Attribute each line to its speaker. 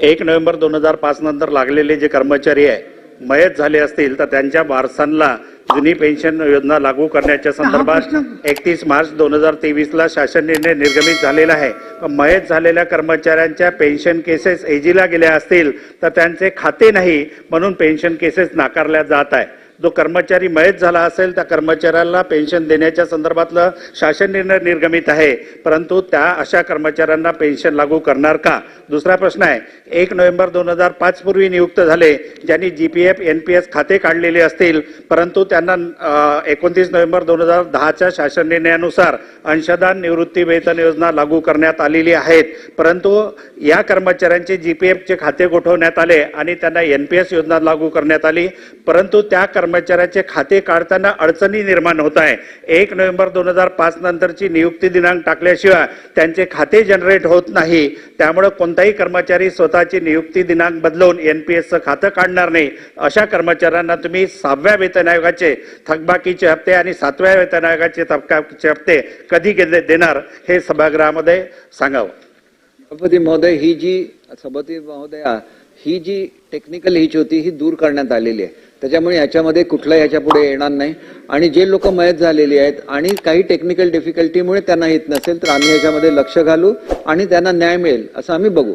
Speaker 1: एक नोव्हेंबर दोन हजार पाच नंतर लागलेले जे कर्मचारी आहे मयत झाले असतील तर त्यांच्या वारसांना जुनी पेन्शन योजना लागू करण्याच्या संदर्भात एकतीस मार्च दोन हजार तेवीस ला शासन निर्णय निर्गमित झालेला आहे. मयत झालेल्या कर्मचाऱ्यांच्या पेन्शन केसेस एजीला गेल्या असतील तर त्यांचे खाते नाही म्हणून पेन्शन केसेस नाकारल्या जात आहे. जो कर्मचारी मयत झाला असेल त्या कर्मचाऱ्याला पेन्शन देण्याच्या संदर्भातलं शासन निर्णय निर्गमित आहे. परंतु त्या अशा कर्मचाऱ्यांना पेन्शन लागू करणार का? दुसरा प्रश्न आहे. एक नोव्हेंबर दोन हजार पाच पूर्वी नियुक्त झाले ज्यांनी G P F N P S खाते काढलेले असतील. परंतु त्यांना एकोणतीस नोव्हेंबर दोन हजार दहाच्या शासन निर्णयानुसार अंशदान निवृत्ती वेतन योजना लागू करण्यात आलेली आहेत. परंतु या कर्मचाऱ्यांचे जी पी एफचे खाते गोठवण्यात आले आणि त्यांना एन पी एस योजना लागू करण्यात आली. परंतु त्या कर्म कर्मचाऱ्याचे खाते काढताना अडचणी निर्माण होत आहे. एक नोव्हेंबर दोन हजार पाच नंतरची नियुक्ती दिनांक टाकल्याशिवाय त्यांचे खाते जनरेट होत नाही. त्यामुळे कोणताही कर्मचारी स्वतःची नियुक्ती दिनांक बदलवून एन पी एसचं खातं काढणार नाही. अशा कर्मचाऱ्यांना तुम्ही सहाव्या वेतन आयोगाचे थकबाकीचे हप्ते आणि सातव्या वेतन आयोगाचे थकबाकीचे हप्ते कधी गेले- देणार हे सभागृहामध्ये सांगावं.
Speaker 2: सभापती महोदय ही जी सभापती महोदया ही जी टेक्निकल हिच होती ही दूर करण्यात आलेली आहे. त्याच्यामुळे याच्यामध्ये कुठला याच्यापुढे येणार नाही. आणि जे लोक मयत झालेली आहेत आणि काही टेक्निकल डिफिकल्टीमुळे त्यांना येत नसेल तर आम्ही याच्यामध्ये लक्ष घालू आणि त्यांना न्याय मिळेल असं आम्ही बघू.